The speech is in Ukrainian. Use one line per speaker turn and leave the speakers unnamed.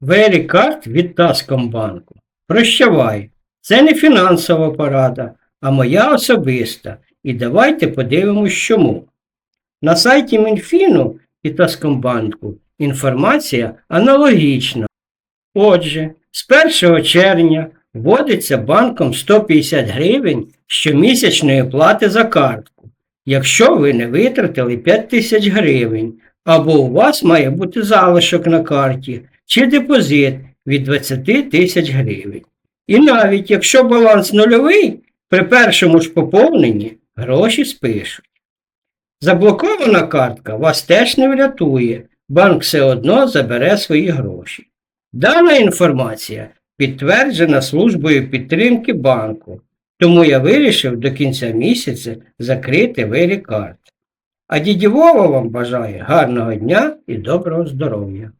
Верікарт від Таскомбанку. Прощавай, це не фінансова порада, а моя особиста. І давайте подивимось чому. На сайті Мінфіну і Таскомбанку інформація аналогічна. Отже, з 1 червня вводиться банком 150 гривень щомісячної плати за картку, якщо ви не витратили 5 тисяч гривень, або у вас має бути залишок на карті чи депозит від 20 тисяч гривень. І навіть якщо баланс нульовий, при першому ж поповненні гроші спишуть. Заблокована картка вас теж не врятує, банк все одно забере свої гроші. Дана інформація підтверджена службою підтримки банку, тому я вирішив до кінця місяця закрити вирі карт. А діді Вова вам бажає гарного дня і доброго здоров'я.